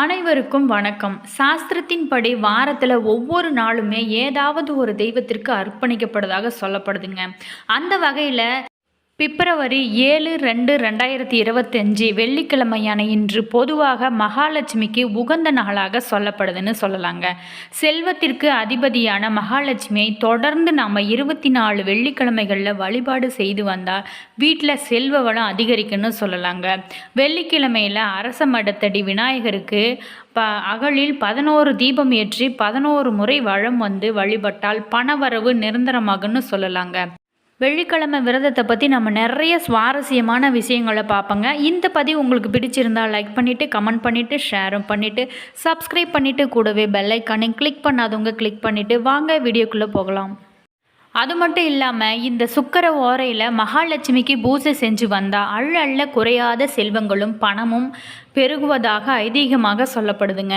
அனைவருக்கும் வணக்கம். சாஸ்திரத்தின்படி வாரத்தில் ஒவ்வொரு நாளுமே ஏதாவது ஒரு தெய்வத்திற்கு அர்ப்பணிக்கப்படுவதாக சொல்லப்படுதுங்க. அந்த வகையில் பிப்ரவரி ஏழு ரெண்டு ரெண்டாயிரத்தி இருபத்தஞ்சி வெள்ளிக்கிழமையான இன்று பொதுவாக மகாலட்சுமிக்கு உகந்த நாளாக சொல்லப்படுதுன்னு சொல்லலாங்க. செல்வத்திற்கு அதிபதியான மகாலட்சுமியை தொடர்ந்து நம்ம இருபத்தி நாலு வெள்ளிக்கிழமைகளில் வழிபாடு செய்து வந்தால் வீட்டில் செல்வ வளம் அதிகரிக்குன்னு சொல்லலாங்க. வெள்ளிக்கிழமையில் அரச மடத்தடி விநாயகருக்கு ப அகலில் பதினோரு தீபம் ஏற்றி பதினோரு முறை வளம் வந்து வழிபட்டால் பணவரவு நிரந்தரமாகுன்னு சொல்லலாங்க. வெள்ளிக்கிழமை விரதத்தை பற்றி நம்ம நிறைய சுவாரஸ்யமான விஷயங்களை பார்ப்போங்க. இந்த பதிவு உங்களுக்கு பிடிச்சிருந்தா லைக் பண்ணிவிட்டு கமெண்ட் பண்ணிவிட்டு ஷேரும் பண்ணிவிட்டு சப்ஸ்கிரைப் பண்ணிவிட்டு கூடவே பெல்லைக்கானே கிளிக் பண்ணாதவங்க கிளிக் பண்ணிவிட்டு வாங்க வீடியோக்குள்ளே போகலாம். அது மட்டும் இல்லாமல் இந்த சுக்கர ஓரையில் மகாலட்சுமிக்கு பூஜை செஞ்சு வந்தால் அள்ள அள்ள குறையாத செல்வங்களும் பணமும் பெருகுவதாக ஐதீகமாக சொல்லப்படுதுங்க.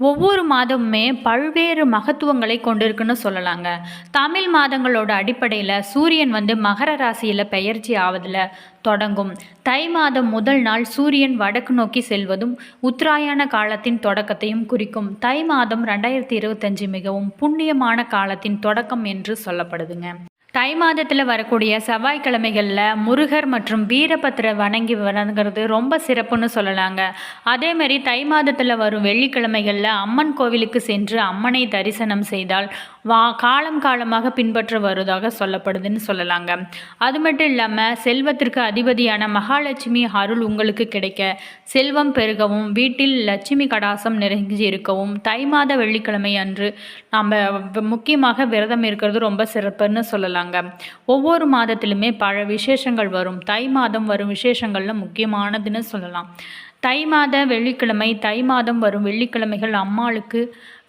ஒவ்வொரு மாதமுமே பல்வேறு மகத்துவங்களை கொண்டிருக்குன்னு சொல்லலாங்க. தமிழ் மாதங்களோட அடிப்படையில் சூரியன் வந்து மகர ராசியில் பெயர்ச்சி ஆவதில் தொடங்கும். தை மாதம் முதல் நாள் சூரியன் வடக்கு நோக்கி செல்வதும் உத்தராயண காலத்தின் தொடக்கத்தையும் குறிக்கும். தை மாதம் ரெண்டாயிரத்தி இருபத்தஞ்சு மிகவும் புண்ணியமான காலத்தின் தொடக்கம் என்று சொல்லப்படுதுங்க. தை மாதத்தில் வரக்கூடிய செவ்வாய்க்கிழமைகளில் முருகர் மற்றும் வீரபத்திர வணங்கி வணங்குறது ரொம்ப சிறப்புன்னு சொல்லலாங்க. அதேமாரி தை மாதத்தில் வரும் வெள்ளிக்கிழமைகளில் அம்மன் கோவிலுக்கு சென்று அம்மனை தரிசனம் செய்தால் வா காலம் காலமாக பின்பற்ற வருவதாக சொல்லப்படுதுன்னு சொல்லலாங்க. அது மட்டும் இல்லாமல் செல்வத்திற்கு அதிபதியான மகாலட்சுமி அருள் உங்களுக்கு கிடைக்க செல்வம் பெருகவும் வீட்டில் லட்சுமி கடாசம் நிறைஞ்சி இருக்கவும் தை மாத வெள்ளிக்கிழமை அன்று நம்ம முக்கியமாக விரதம் இருக்கிறது ரொம்ப சிறப்புன்னு சொல்லலாம் சொல்லலாங்க ஒவ்வொரு மாதத்திலுமே பல விசேஷங்கள் வரும். தை மாதம் வரும் விசேஷங்களில் முக்கியமானதுன்னு சொல்லலாம். தை மாத வெள்ளிக்கிழமை தை மாதம் வரும் வெள்ளிக்கிழமைகள் அம்மாளுக்கு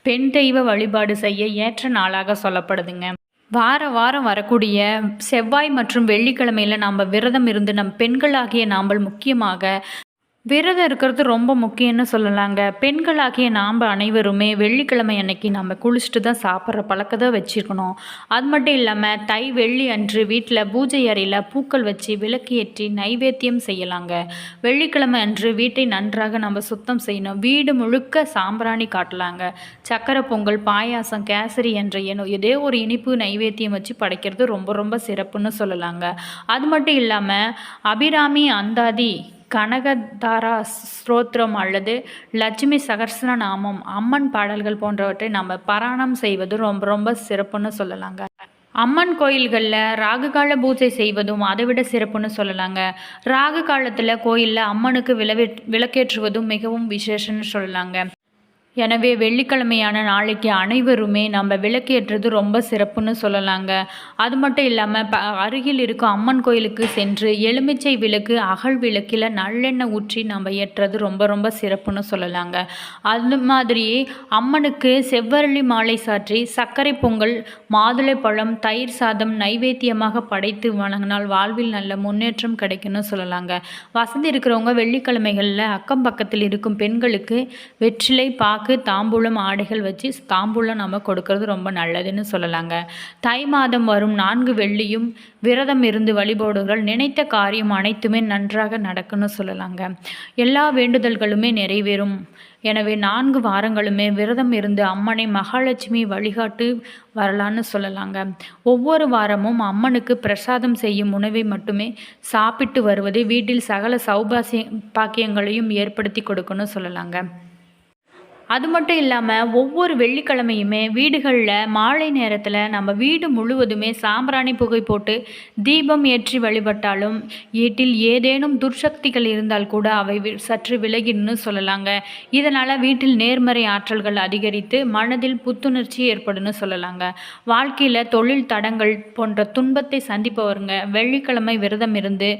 பெண் தெய்வ வழிபாடு செய்ய ஏற்ற நாளாக சொல்லப்படுதுங்க. வார வாரம் வரக்கூடிய செவ்வாய் மற்றும் வெள்ளிக்கிழமையில் நாம் விரதம் இருந்து நம் பெண்களாகிய நாம் முக்கியமாக விரதம் இருக்கிறது ரொம்ப முக்கியம்னு சொல்லலாங்க. பெண்களாகிய நாம் அனைவருமே வெள்ளிக்கிழமை அன்னைக்கு நம்ம குளிச்சுட்டு தான் சாப்பிட்ற பழக்கத்தை வச்சுருக்கணும். அது மட்டும் இல்லாமல் தை வெள்ளி அன்று வீட்டில் பூஜை அறையில் பூக்கள் வச்சு விளக்கு ஏற்றி நைவேத்தியம் செய்யலாங்க. வெள்ளிக்கிழமை அன்று வீட்டை நன்றாக நம்ம சுத்தம் செய்யணும். வீடு முழுக்க சாம்பிராணி காட்டலாங்க. சக்கரை பொங்கல் பாயாசம் கேசரி என்ற ஏதோ ஒரு இனிப்பு நைவேத்தியம் வச்சு படைக்கிறது ரொம்ப ரொம்ப சிறப்புன்னு சொல்லலாங்க. அது மட்டும் இல்லாமல் அபிராமி அந்தாதி கனகதாரா ஸ்ரோத்ரம் அல்லது லட்சுமி சகர்சன நாமம் அம்மன் பாடல்கள் போன்றவற்றை நம்ம பாராயணம் செய்வது ரொம்ப ரொம்ப சிறப்புன்னு சொல்லலாங்க. அம்மன் கோயில்களில் ராகு கால பூஜை செய்வதும் அதை விட சிறப்புன்னு சொல்லலாங்க. ராகு காலத்தில் கோயிலில் அம்மனுக்கு விளவே விளக்கேற்றுவதும் மிகவும் விசேஷம்னு சொல்லலாங்க. எனவே வெள்ளிக்கிழமையான நாளைக்கு அனைவருமே நம்ம விளக்கேற்றது ரொம்ப சிறப்புன்னு சொல்லலாங்க. அது மட்டும் இல்லாமல் ப அருகில் இருக்கும் அம்மன் கோயிலுக்கு சென்று எலுமிச்சை விளக்கு அகல் விளக்கில் நல்லெண்ணெய் ஊற்றி நம்ம ஏற்றுறது ரொம்ப ரொம்ப சிறப்புன்னு சொல்லலாங்க. அது மாதிரியே அம்மனுக்கு செவ்வரளி மாலை சாற்றி சர்க்கரை பொங்கல் மாதுளை பழம் தயிர் சாதம் நைவேத்தியமாக படைத்து வணங்கினால் வாழ்வில் நல்ல முன்னேற்றம் கிடைக்குன்னு சொல்லலாங்க. வசதி இருக்கிறவங்க வெள்ளிக்கிழமைகளில் அக்கம் பக்கத்தில் இருக்கும் பெண்களுக்கு வெற்றிலை பா அம்மாவுக்கு தாம்பூலம் ஆடைகள் வச்சு தாம்பூலம் நம்ம கொடுக்கறது ரொம்ப நல்லதுன்னு சொல்லலாங்க. தை மாதம் வரும் நான்கு வெள்ளியும் விரதம் இருந்து வழிபடுகள் நினைத்த காரியம் அனைத்துமே நன்றாக நடக்குன்னு சொல்லலாங்க. எல்லா வேண்டுதல்களுமே நிறைவேறும். எனவே நான்கு வாரங்களுமே விரதம் இருந்து அம்மனை மகாலட்சுமி வழிகாட்டு வரலான்னு சொல்லலாங்க. ஒவ்வொரு வாரமும் அம்மனுக்கு பிரசாதம் செய்யும் உணவை மட்டுமே சாப்பிட்டு வருவது வீட்டில் சகல சௌபாசிய பாக்கியங்களையும் ஏற்படுத்தி கொடுக்கணும்னு சொல்லலாங்க. அது மட்டும் இல்லாமல் ஒவ்வொரு வெள்ளிக்கிழமையுமே வீடுகளில் மாலை நேரத்தில் நம்ம வீடு முழுவதுமே சாம்பிராணி புகை போட்டு தீபம் ஏற்றி வழிபட்டாலும் வீட்டில் ஏதேனும் துர்சக்திகள் இருந்தால் கூட அவை சற்று விலகின்னு சொல்லலாங்க. இதனால் வீட்டில் நேர்மறை ஆற்றல்கள் அதிகரித்து மனதில் புத்துணர்ச்சி ஏற்படுன்னு சொல்லலாங்க. வாழ்க்கையில் தொழில் தடங்கள் போன்ற துன்பத்தை சந்திப்பவருங்க. வெள்ளிக்கிழமை விரதம் இருந்து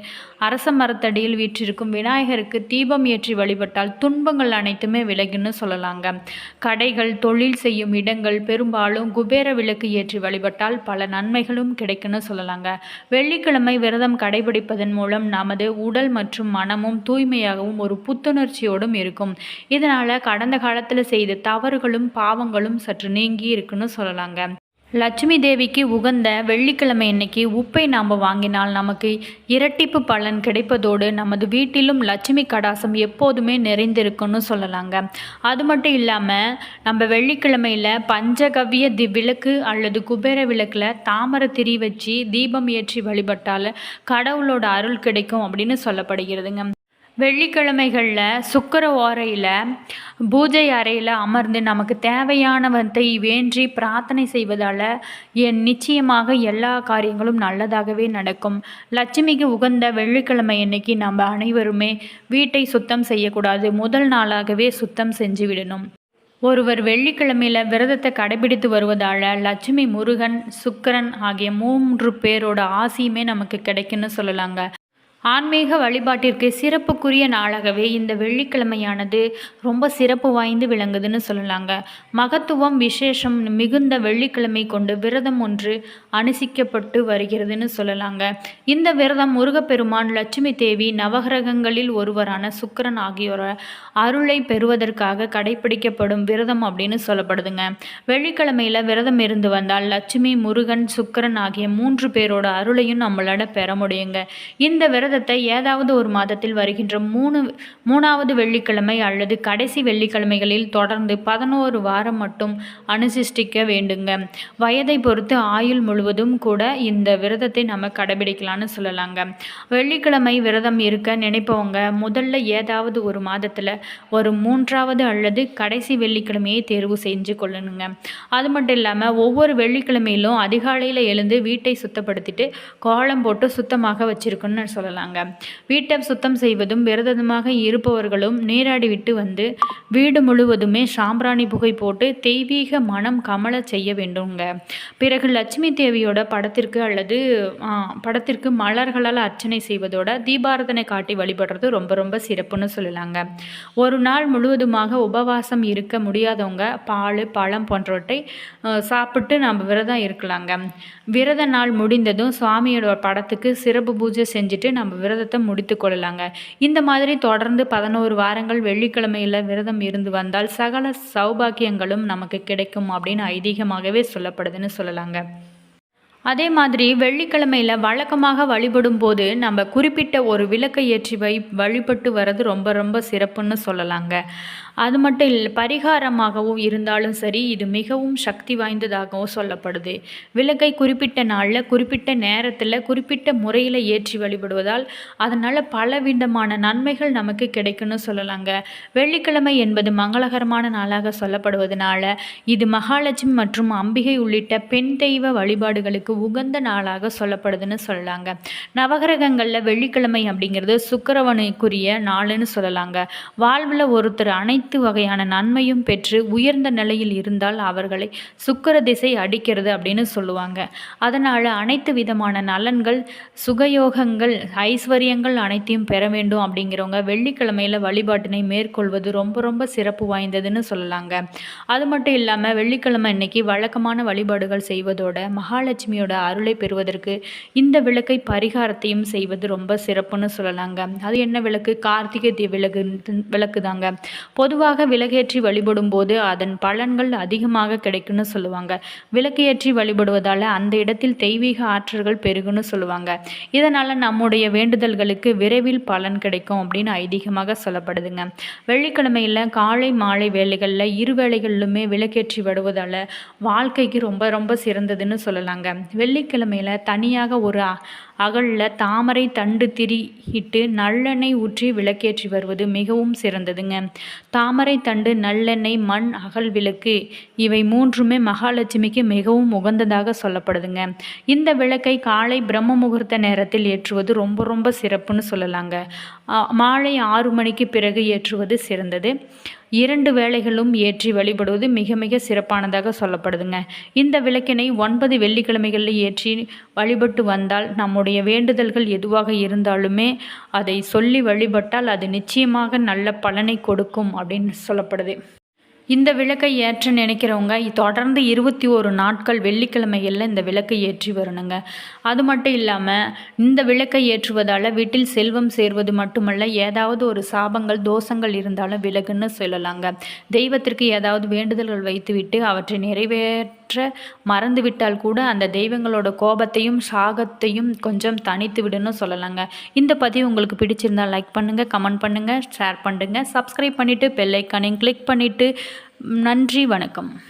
அரச மரத்தடியில் வீற்றிருக்கும் விநாயகருக்கு தீபம் ஏற்றி வழிபட்டால் துன்பங்கள் அனைத்துமே விலகுன்னு சொல்லலாங்க. கடைகள் தொழில் செய்யும் இடங்கள் பெரும்பாலும் குபேர விளக்கு ஏற்றி வழிபட்டால் பல நன்மைகளும் கிடைக்குன்னு சொல்லலாங்க. வெள்ளிக்கிழமை விரதம் கடைபிடிப்பதன் மூலம் நமது உடல் மற்றும் மனமும் தூய்மையாகவும் ஒரு புத்துணர்ச்சியோடும் இருக்கும். இதனால் கடந்த காலத்தில் செய்த தவறுகளும் பாவங்களும் சற்று நீங்கி இருக்குன்னு சொல்லலாங்க. லட்சுமி தேவிக்கு உகந்த வெள்ளிக்கிழமை அன்னைக்கு உப்பை நாம் வாங்கினால் நமக்கு இரட்டிப்பு பலன் கிடைப்பதோடு நமது வீட்டிலும் லட்சுமி கடாசம் எப்போதுமே நிறைந்திருக்குன்னு சொல்லலாங்க. அது மட்டும் இல்லாமல் நம்ம வெள்ளிக்கிழமையில் பஞ்சகவ்ய தி விளக்கு அல்லது குபேர விளக்கில் தாமரை திரி வச்சு தீபம் ஏற்றி வழிபட்டால் கடவுளோட அருள் கிடைக்கும் அப்படின்னு சொல்லப்படுகிறதுங்க. வெள்ளிக்கிழமைகளில் சுக்கர ஓரையில் பூஜை அறையில் அமர்ந்து நமக்கு தேவையானவற்றை வேண்டி பிரார்த்தனை செய்வதால் என் நிச்சயமாக எல்லா காரியங்களும் நல்லதாகவே நடக்கும். லட்சுமிக்கு உகந்த வெள்ளிக்கிழமை அன்னைக்கு நம்ம அனைவருமே வீட்டை சுத்தம் செய்யக்கூடாது. முதல் நாளாகவே சுத்தம் செஞ்சு விடணும். ஒருவர் வெள்ளிக்கிழமையில் விரதத்தை கடைபிடித்து வருவதால் லட்சுமி முருகன் சுக்கரன் ஆகிய மூன்று பேரோட ஆசியுமே நமக்கு கிடைக்குன்னு சொல்லலாங்க. ஆன்மீக வழிபாட்டிற்கு சிறப்புக்குரிய நாளாகவே இந்த வெள்ளிக்கிழமையானது ரொம்ப சிறப்பு வாய்ந்து விளங்குதுன்னு சொல்லலாங்க. மகத்துவம் விசேஷம் மிகுந்த வெள்ளிக்கிழமை கொண்டு விரதம் ஒன்று அனுசிக்கப்பட்டு வருகிறதுன்னு சொல்லலாங்க. இந்த விரதம் முருகப்பெருமான் லட்சுமி தேவி நவகிரகங்களில் ஒருவரான சுக்கரன் ஆகியோர அருளை பெறுவதற்காக கடைபிடிக்கப்படும் விரதம் அப்படின்னு சொல்லப்படுதுங்க. வெள்ளிக்கிழமையில் விரதம் இருந்து வந்தால் லட்சுமி முருகன் சுக்கரன் ஆகிய மூன்று பேரோட அருளையும் நம்மளால பெற முடியுங்க. இந்த விரத விரதத்தை ஏதாவது ஒரு மாதத்தில் வருகின்ற மூணு மூணாவது வெள்ளிக்கிழமை அல்லது கடைசி வெள்ளிக்கிழமைகளில் தொடர்ந்து பதினோரு வாரம் மட்டும் அனுசிஷ்டிக்க வேண்டுங்க. வயதை பொறுத்து ஆயுள் முழுவதும் கூட இந்த விரதத்தை நம்ம கடைபிடிக்கலாம்னு சொல்லலாங்க. வெள்ளிக்கிழமை விரதம் இருக்க நினைப்பவங்க முதல்ல ஏதாவது ஒரு மாதத்தில் ஒரு மூன்றாவது அல்லது கடைசி வெள்ளிக்கிழமையை தேர்வு செஞ்சு கொள்ளணுங்க. அது மட்டும் இல்லாமல் ஒவ்வொரு வெள்ளிக்கிழமையிலும் அதிகாலையில் எழுந்து வீட்டை சுத்தப்படுத்திட்டு கோலம் போட்டு சுத்தமாக வச்சுருக்குன்னு சொல்லலாம் சொல்லலாங்க வீட்டை சுத்தம் செய்வதும் விரதமாக இருப்பவர்களும் நீராடி விட்டு வந்து வீடு முழுவதுமே சாம்பிராணி புகை போட்டு தெய்வீக மனம் கமல செய்ய வேண்டுங்க. பிறகு லட்சுமி தேவியோட படத்திற்கு அல்லது படத்திற்கு மலர்களால் அர்ச்சனை செய்வதோட தீபாரதனை காட்டி வழிபடுறது ரொம்ப ரொம்ப சிறப்புன்னு சொல்லலாங்க. ஒரு நாள் முழுவதுமாக உபவாசம் இருக்க முடியாதவங்க பால் பழம் போன்றவற்றை சாப்பிட்டு நம்ம விரதம் இருக்கலாங்க. விரத நாள் முடிந்ததும் சுவாமியோட படத்துக்கு சிறப்பு பூஜை செஞ்சுட்டு நம்ம விரதத்தை முடித்து கொள்ளலாங்க. இந்த மாதிரி தொடர்ந்து பதினோரு வாரங்கள் வெள்ளிக்கிழமையில் விரதம் இருந்து வந்தால் சகல சௌபாக்கியங்களும் நமக்கு கிடைக்கும் அப்படின்னு ஐதீகமாகவே சொல்லப்படுதுன்னு சொல்லலாங்க. அதே மாதிரி வெள்ளிக்கிழமையில் வழக்கமாக வழிபடும் போது நம்ம குறிப்பிட்ட ஒரு விளக்கை ஏற்றி வை வழிபட்டு வர்றது ரொம்ப ரொம்ப சிறப்புன்னு சொல்லலாங்க. அது மட்டும் இல்லை பரிகாரமாகவும் இருந்தாலும் சரி இது மிகவும் சக்தி வாய்ந்ததாகவும் சொல்லப்படுது. விளக்கை குறிப்பிட்ட நாளில் குறிப்பிட்ட நேரத்தில் குறிப்பிட்ட முறையில் ஏற்றி வழிபடுவதால் அதனால் பலவிதமான நன்மைகள் நமக்கு கிடைக்கும்னு சொல்லலாங்க. வெள்ளிக்கிழமை என்பது மங்களகரமான நாளாக சொல்லப்படுவதனால இது மகாலட்சுமி மற்றும் அம்பிகை உள்ளிட்ட பெண் தெய்வ வழிபாடுகளுக்கு உகந்த நாளாக சொல்லப்படுதுன்னு சொல்லலாங்க. நவகிரகங்களில் வெள்ளிக்கிழமை அப்படிங்கிறது சுக்கரவனுக்குரிய நாளுன்னு சொல்லலாங்க. வாழ்வில் ஒருத்தர் அனைத்து அனைத்து வகையான நன்மையும் பெற்று உயர்ந்த நிலையில் இருந்தால் அவர்களை சுக்கர திசை அடிக்கிறது அப்படின்னு சொல்லுவாங்க. அதனால் அனைத்து விதமான நலன்கள் சுகயோகங்கள் ஐஸ்வர்யங்கள் அனைத்தையும் பெற வேண்டும் அப்படிங்கிறவங்க வெள்ளிக்கிழமையில் வழிபாட்டினை மேற்கொள்வது ரொம்ப ரொம்ப சிறப்பு வாய்ந்ததுன்னு சொல்லலாங்க. அது மட்டும் இல்லாமல் வெள்ளிக்கிழமை இன்னைக்கு வழக்கமான வழிபாடுகள் செய்வதோட மகாலட்சுமியோட அருளை பெறுவதற்கு இந்த விளக்கை பரிகாரத்தையும் செய்வது ரொம்ப சிறப்புன்னு சொல்லலாங்க. அது என்ன விளக்கு? கார்த்திகை விளக்கு விளக்கு தாங்க பொது பொதுவாக விலகேற்றி வழிபடும் போது அதன் பலன்கள் அதிகமாக கிடைக்கும்னு சொல்லுவாங்க. விளக்கேற்றி வழிபடுவதால் அந்த இடத்தில் தெய்வீக ஆற்றல்கள் பெருகுன்னு சொல்லுவாங்க. இதனால் நம்முடைய வேண்டுதல்களுக்கு விரைவில் பலன் கிடைக்கும் அப்படின்னு ஐதீகமாக சொல்லப்படுதுங்க. வெள்ளிக்கிழமையில் காலை மாலை வேலைகளில் இரு வேளைகளிலுமே விளக்கேற்றி வருவதால் வாழ்க்கைக்கு ரொம்ப ரொம்ப சிறந்ததுன்னு சொல்லலாங்க. வெள்ளிக்கிழமையில் தனியாக ஒரு அகலில் தாமரை தண்டு திரி இட்டு நல்லெண்ணெய் ஊற்றி விளக்கேற்றி வருவது மிகவும் சிறந்ததுங்க. தாமரை தண்டு நல்லெண்ணெய் மண் அகல் விளக்கு இவை மூன்றுமே மகாலட்சுமிக்கு மிகவும் உகந்ததாக சொல்லப்படுதுங்க. இந்த விளக்கை காலை பிரம்ம முகூர்த்த நேரத்தில் ஏற்றுவது ரொம்ப ரொம்ப சிறப்புன்னு சொல்லலாங்க. மாலை ஆறு மணிக்கு பிறகு ஏற்றுவது சிறந்தது. இரண்டு வேளைகளும் ஏற்றி வழிபடுவது மிக மிக சிறப்பானதாக சொல்லப்படுதுங்க. இந்த விளக்கினை ஒன்பது வெள்ளிக்கிழமைகளில் ஏற்றி வழிபட்டு வந்தால் நம்முடைய வேண்டுதல்கள் எதுவாக இருந்தாலுமே அதை சொல்லி வழிபட்டால் அது நிச்சயமாக நல்ல பலனை கொடுக்கும் அப்படின்னு சொல்லப்படுது. இந்த விளக்கை ஏற்ற நினைக்கிறவங்க தொடர்ந்து இருபத்தி ஒரு நாட்கள் வெள்ளிக்கிழமைகளில் இந்த விளக்கை ஏற்றி வரணுங்க. அது மட்டும் இல்லாமல் இந்த விளக்கை ஏற்றுவதால் வீட்டில் செல்வம் சேர்வது மட்டுமல்ல ஏதாவது ஒரு சாபங்கள் தோஷங்கள் இருந்தாலும் விலகுன்னு சொல்லலாங்க. தெய்வத்திற்கு ஏதாவது வேண்டுதல்கள் வைத்துவிட்டு அவற்றை நிறைவேற்ற மறந்துவிட்டால் கூட அந்த தெய்வங்களோட கோபத்தையும் சாகத்தையும் கொஞ்சம் தனித்து விடுன்னு சொல்லலாங்க. இந்த பதிவு உங்களுக்கு பிடிச்சிருந்தால் லைக் பண்ணுங்கள் கமெண்ட் பண்ணுங்கள் ஷேர் பண்ணுங்கள் சப்ஸ்கிரைப் பண்ணிவிட்டு பெல்லைக்கானையும் கிளிக் பண்ணிவிட்டு நன்றி வணக்கம்.